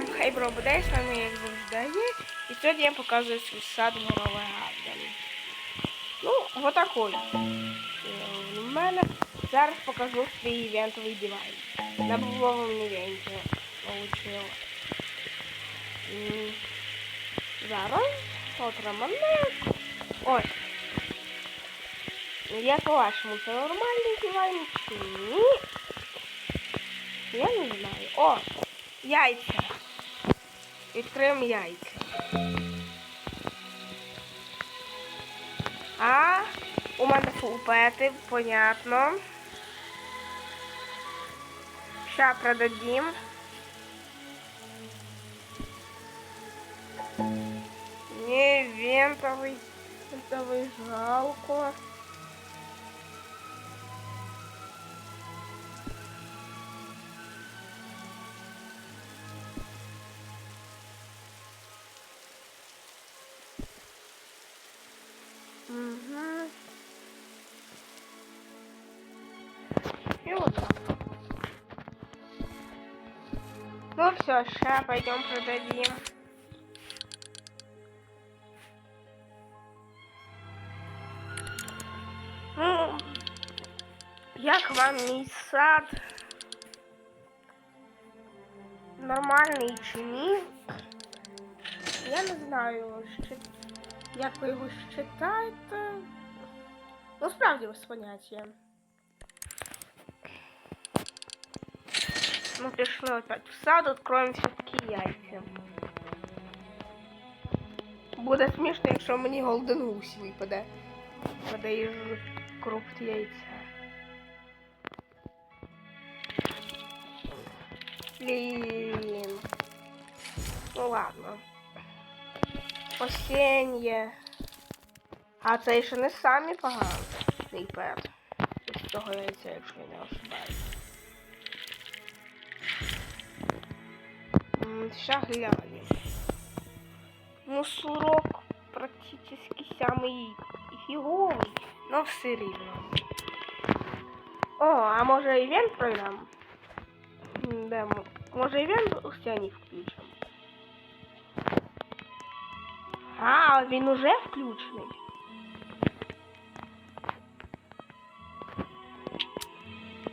Всем хей, бро, буде, з вами як завжди є. І сьогодні я показую свій сад горовий гаден. Ну, вот такой. У мене зараз покажу свій івентовий дивайн. На бувовому івенті получила. Зараз отриманик. Ось. Як по-вашому, це нормальний дивайн чи ні? Я не знаю. О! Яйця. Відкриємо яйця. А, у мене фулпети, понятно. Ща продадим. Не, вентовый. Вентовый жалко. Угу. И вот так. Ну все, сейчас пойдем продадим. Ну, як вам мій сад? Нормальний чи ні? Я не знаю, що як ви його считаєте? Ну, справді без поняття. Ну, пішли опять в сад, откроем все-таки яйця. Буде смішно, якщо мені Голден Гусь випаде. Випаде із крупт яйця. Блін. Ну ладно. Осіннє. А це ще не самі поганий пет. З цього яйця, якщо не ошибаюсь. Ща глянем. Ну, сурок практически самый фиговый, но все рівно. О, а може івент пройдем? Да, м- може івент у стіні включимо? А, він уже включений.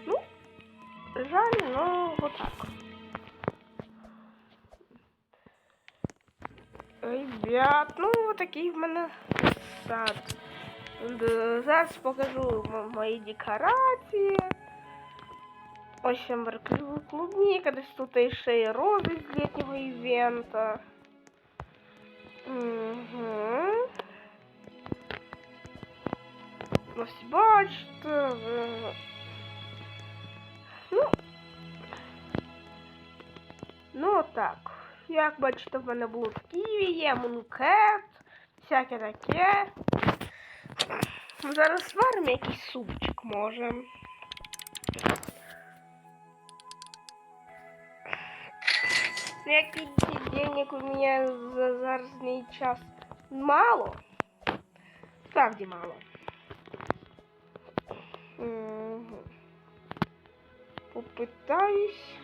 Ну, жаль, но вот так. Ребят, ну вот такий в мене сад. Зараз покажу м- мої декорації. Ось ще мерклю клубніка, десь тут ще є рози з літнього івента. Угу. Ось бачите. е, Ну. Ну так. Як бачите, в мене блуд ківі, є мункет, всяке таке. Ну, Зараз сваримо якийсь супчик може. Ну, денег у мене за заразний час мало. Справді мало. Мгм. Попитаюсь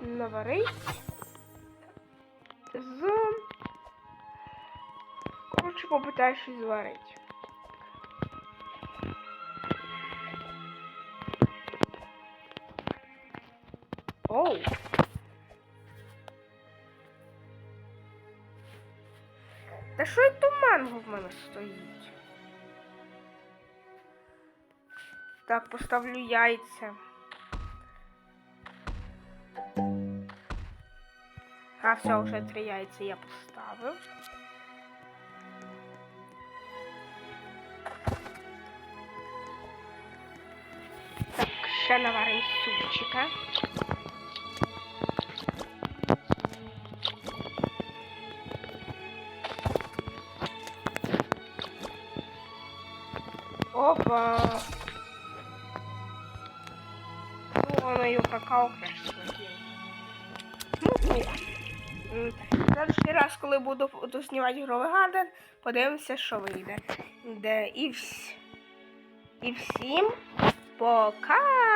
наварити з. Коротше, попитаюсь щось зварити. Оу. Та що й то манго в мене стоїть? Так, поставлю яйця. А, все, вже три яйця я поставив. Так, ще наваримо супчика. Опа! Ну, он ее какао краще. Ну, ні. Следующий раз, коли буду знімати ігровий гаден, подивимося, що вийде. Де і, вс... і всім пока!